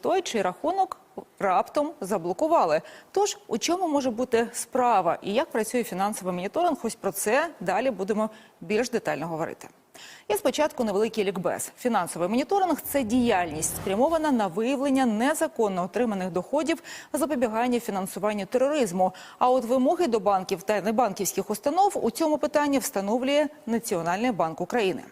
той, чий рахунок раптом заблокували. Тож у чому може бути справа і як працює фінансовий моніторинг? Ось про це далі будемо більш детально говорити. І спочатку невеликий лікбез. Фінансовий моніторинг це діяльність, спрямована на виявлення незаконно отриманих доходів, запобігання фінансуванню тероризму. А от вимоги до банків та небанківських установ у цьому питанні встановлює Національний банк України.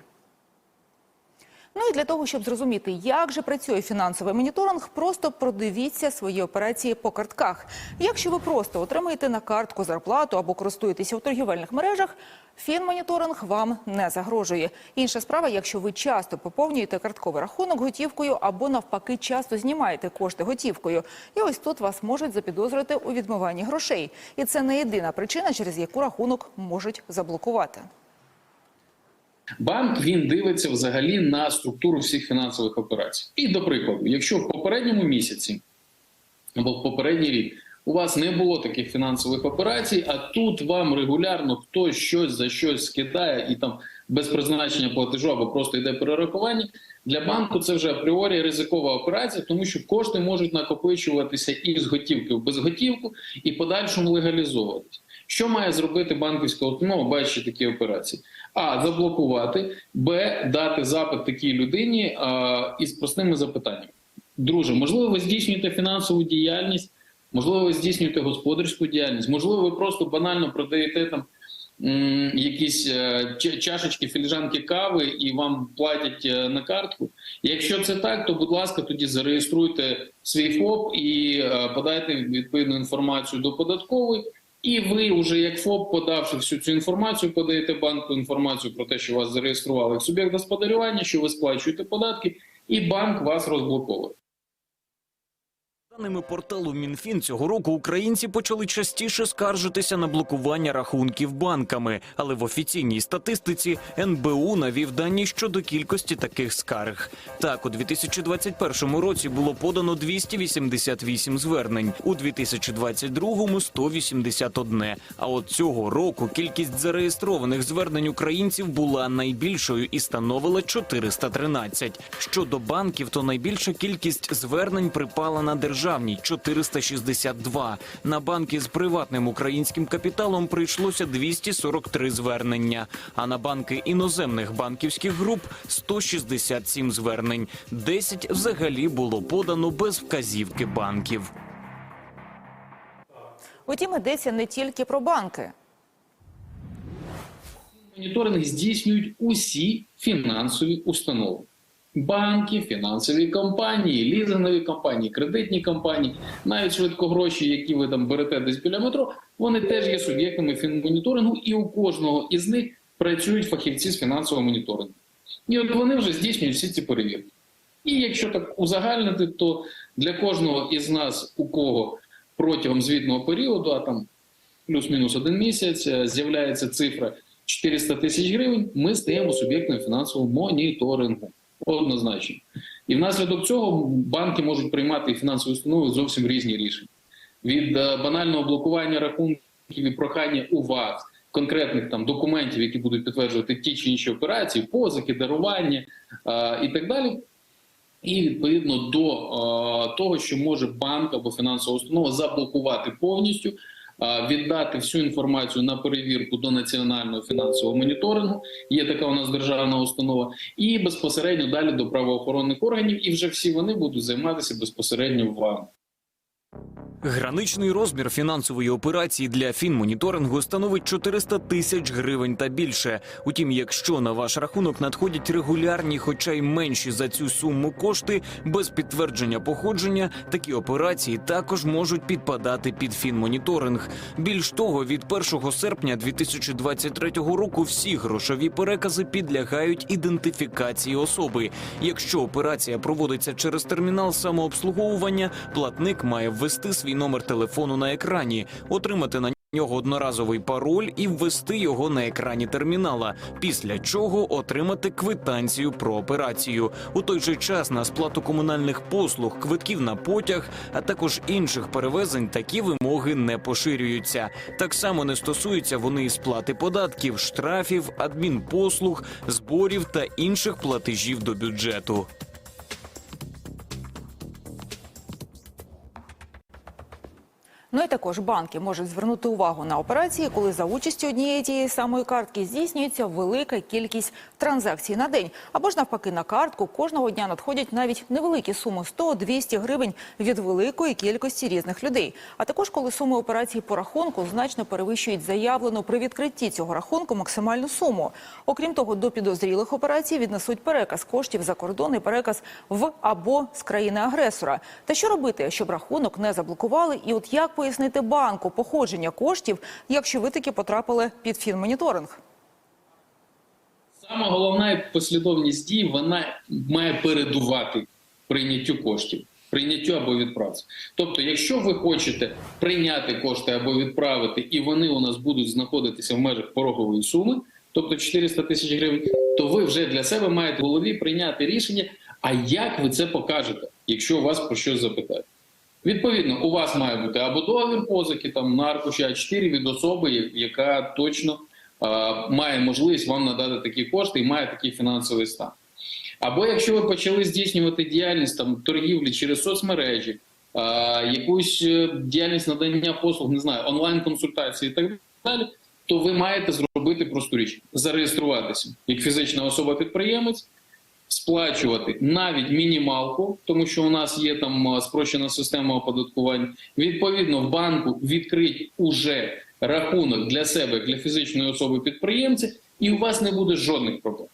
Ну і для того, щоб зрозуміти, як же працює фінансовий моніторинг, просто продивіться свої операції по картках. Якщо ви просто отримаєте на картку зарплату або користуєтеся у торгівельних мережах, фінмоніторинг вам не загрожує. Інша справа, якщо ви часто поповнюєте картковий рахунок готівкою або навпаки часто знімаєте кошти готівкою. І ось тут вас можуть запідозрити у відмиванні грошей. І це не єдина причина, через яку рахунок можуть заблокувати. Банк він дивиться взагалі на структуру всіх фінансових операцій. І до прикладу, якщо в попередньому місяці або в попередній рік у вас не було таких фінансових операцій, а тут вам регулярно хтось щось за щось скидає і там без призначення платежу або просто йде перерахування. Для банку це вже апріорі ризикова операція, тому що кошти можуть накопичуватися і з готівки в безготівку, і подальшому легалізовуватися. Що має зробити банківська установа, бачачи такі операції? А заблокувати, Б дати запит такій людині а, із простими запитаннями. Друже, можливо, ви здійснюєте фінансову діяльність, можливо, ви здійснюєте господарську діяльність, можливо, ви просто банально продаєте там якісь е, чашечки, філіжанки кави і вам платять е, на картку. Якщо це так, то будь ласка, тоді зареєструйте свій ФОП і е, подайте відповідну інформацію до податкової. І ви вже як ФОП, подавши всю цю інформацію, подаєте банку інформацію про те, що вас зареєстрували як суб'єкт господарювання, що ви сплачуєте податки, і банк вас розблоковує. Даними порталу Мінфін цього року українці почали частіше скаржитися на блокування рахунків банками, але в офіційній статистиці НБУ навів дані щодо кількості таких скарг. Так, у 2021 році було подано 288 звернень, у 2022 – 181. А от цього року кількість зареєстрованих звернень українців була найбільшою і становила 413. Щодо банків, то найбільша кількість звернень припала на державні 462. На банки з приватним українським капіталом прийшлося 243 звернення. А на банки іноземних банківських груп 167 звернень. 10 взагалі було подано без вказівки банків. Утім, йдеться не тільки про банки. Моніторинг здійснюють усі фінансові установи. Банки, фінансові компанії, лізингові компанії, кредитні компанії, навіть швидкогроші, які ви там берете десь біля метро, вони теж є суб'єктами фінмоніторингу, і у кожного із них працюють фахівці з фінансового моніторингу. І от вони вже здійснюють всі ці перевірки. І якщо так узагальнити, то для кожного із нас, у кого протягом звітного періоду, а там плюс-мінус один місяць, е, з'являється цифра 400 тисяч гривень, ми стаємо суб'єктом фінансового моніторингу. Однозначно. І внаслідок цього банки можуть приймати і фінансові установи зовсім різні рішення. Від е, банального блокування рахунків і прохання у вас конкретних там документів, які будуть підтверджувати ті чи інші операції, позики, дарування е, і так далі. І відповідно до е, того, що може банк або фінансова установа заблокувати повністю, віддати всю інформацію на перевірку до національного фінансового моніторингу. Є така у нас державна установа, і безпосередньо далі до правоохоронних органів. І вже всі вони будуть займатися безпосередньо вами. Граничний розмір фінансової операції для фінмоніторингу становить 400 тисяч гривень та більше. Утім, якщо на ваш рахунок надходять регулярні, хоча й менші за цю суму кошти без підтвердження походження, такі операції також можуть підпадати під фінмоніторинг. Більш того, від 1 серпня 2023 року всі грошові перекази підлягають ідентифікації особи. Якщо операція проводиться через термінал самообслуговування, платник має ввести свій номер телефону на екрані, отримати на нього одноразовий пароль і ввести його на екрані термінала, після чого отримати квитанцію про операцію. У той же час на сплату комунальних послуг, квитків на потяг, а також інших перевезень такі вимоги не поширюються. Так само не стосуються вони і сплати податків, штрафів, адмінпослуг, зборів та інших платежів до бюджету. Ну і також банки можуть звернути увагу на операції, коли за участю однієї тієї самої картки здійснюється велика кількість транзакцій на день. Або ж навпаки, на картку кожного дня надходять навіть невеликі суми 100-200 гривень від великої кількості різних людей. А також коли суми операцій по рахунку значно перевищують заявлену при відкритті цього рахунку максимальну суму. Окрім того, до підозрілих операцій віднесуть переказ коштів за кордон і переказ в або з країни-агресора. Та що робити, щоб рахунок не заблокували? І от як пояснити банку походження коштів, якщо ви таки потрапили під фінмоніторинг? Саме головна послідовність дій вона має передувати прийняттю коштів, прийняттю або відправці. Тобто, якщо ви хочете прийняти кошти або відправити, і вони у нас будуть знаходитися в межах порогової суми, тобто 400 тисяч гривень, то ви вже для себе маєте в голові прийняти рішення. А як ви це покажете, якщо вас про щось запитають? Відповідно, у вас має бути або договір позики там на аркуші А4 від особи, яка точно е, має можливість вам надати такі кошти і має такий фінансовий стан. Або якщо ви почали здійснювати діяльність там торгівлі через соцмережі, е, якусь діяльність надання послуг, не знаю, онлайн-консультації і так далі, то ви маєте зробити просту річ: зареєструватися як фізична особа-підприємець, сплачувати навіть мінімалку, тому що у нас є там спрощена система оподаткування. Відповідно, в банку відкрить уже рахунок для себе, для фізичної особи підприємця, і у вас не буде жодних проблем.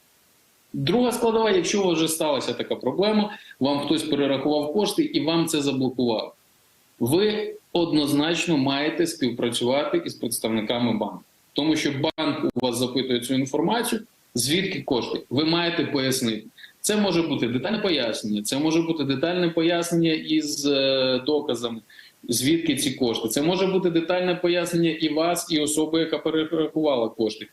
Друга складова, якщо у вас вже сталася така проблема, вам хтось перерахував кошти і вам це заблокував. Ви однозначно маєте співпрацювати із представниками банку, тому що банк у вас запитує цю інформацію, звідки кошти. Ви маєте пояснити. Це може бути детальне пояснення, це може бути детальне пояснення із е, доказами, звідки ці кошти. Це може бути детальне пояснення і вас, і особи, яка перерахувала кошти.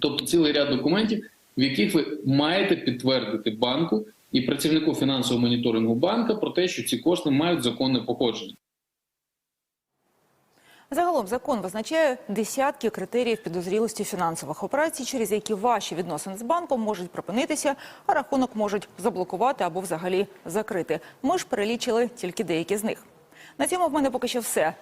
Тобто цілий ряд документів, в яких ви маєте підтвердити банку і працівнику фінансового моніторингу банка про те, що ці кошти мають законне походження. Загалом закон визначає десятки критеріїв підозрілості фінансових операцій, через які ваші відносини з банком можуть припинитися, а рахунок можуть заблокувати або взагалі закрити. Ми ж перелічили тільки деякі з них. На цьому в мене поки що все.